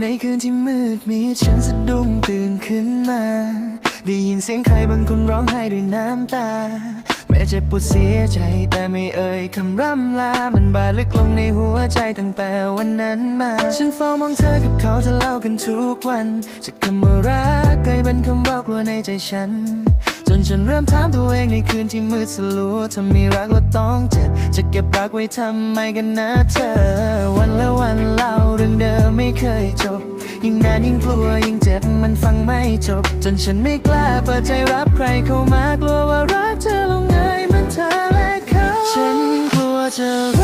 ในคืนที่มืดมิดฉันสะดุ้งตื่นขึ้นมา ได้ยินเสียงใครบางคนร้องไห้ด้วยน้ำตา แม้เจ็บปวดเสียใจแต่ไม่เอ่ยคำร่ำลา มันบาดลึกลงในหัวใจตั้งแต่วันนั้นมา ฉันเฝ้ามองเธอกับเขาทะเล่ากันทุกวันจากคำว่ารักกลายเป็นคำว่ากลัวในใจฉัน ฉันเริ่มถามตัวเองในคืนที่มืดสลัวถ้ามีรักแล้วต้องเจ็บจะเก็บรักไว้ทำไมกันนะเธอ วันและวันเล่าเรื่องเดิมไม่เคยจบ ยิ่งนานยิ่งกลัวยิ่งเจ็บมันฟังไม่จบ จนฉันไม่กล้าเปิดใจรับใครเข้ามากลัวว่ารักเธอลงง่ายมือนเธอและเขา ฉันกลัวจะ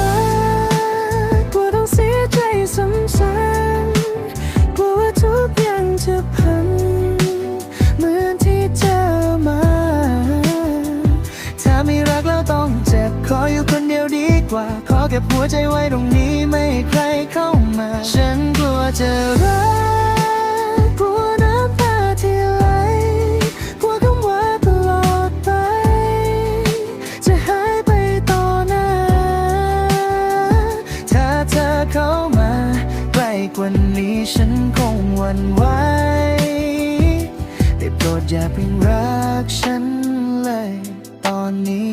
กว่า ขอเก็บหัวใจไว้ตรงนี้ไม่ให้ใครเข้ามา ฉันกลัวจะรักกลัวน้ำตาที่ไหลกลัวคำว่าตลอดไป จะหายไปต่อหน้า ถ้าเธอเข้ามาใกล้กว่านี้ฉันคงหวั่นไหวได้โปรดอย่าเพิ่งรักฉันเลยตอนนี้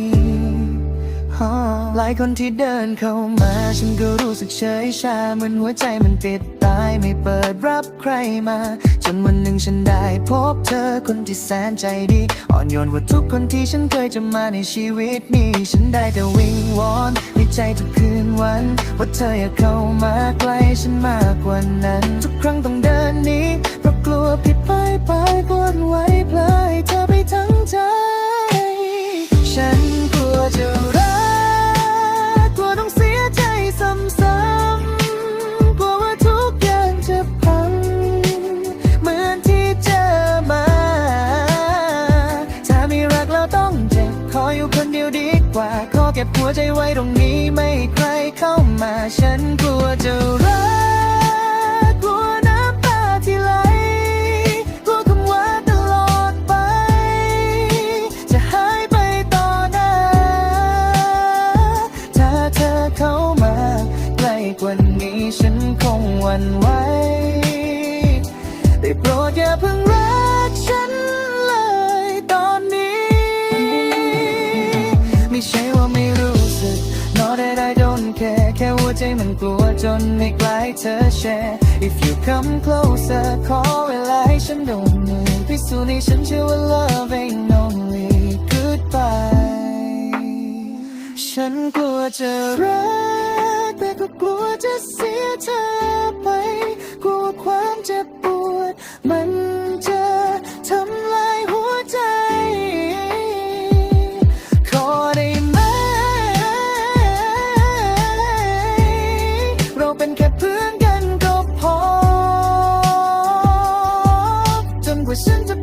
หลายคนที่เดินเข้ามา ฉันก็รู้สึกเฉยชาเหมือนหัวใจมันปิดตายไม่เปิดรับใครมา จนวันหนึ่งฉันได้พบเธอคนที่แสนใจดี อ่อนโยนกว่าทุกคนที่ฉันเคยจะมาในชีวิตนี้ ฉันได้แต่วิงวอนในใจทุกคืนวัน ว่าเธออยากเข้ามาใกล้ฉันมากกว่านั้น ทุกครั้งต้องเดินหนี้เพราะกลัวผิดไปไป เก็บหัวใจไว้ตรงนี้ไม่ให้ใครเข้ามา ฉันกลัวจะรักกลัวน้ำตาที่ไหลกลัวคำว่าตลอดไป จะหายไปต่อหน้า ถ้าเธอเข้ามาใกล้กว่านี้ฉันคงหวั่นไหวได้โปรดอย่าเพิ่งรั that I don't care แค่หัวใจมันกลัวจนไม่กล้าให้เธอแชร์ If you come closer ขอเวลาให้ฉันโดนมือพิสูจน์ให้ฉันเชื่อว่า love ain't only goodbye ฉันกลัวจะรักแต่ก็กลัวจะเสียเธอไป กลัวความเจ็บปวดมัน เพื่อ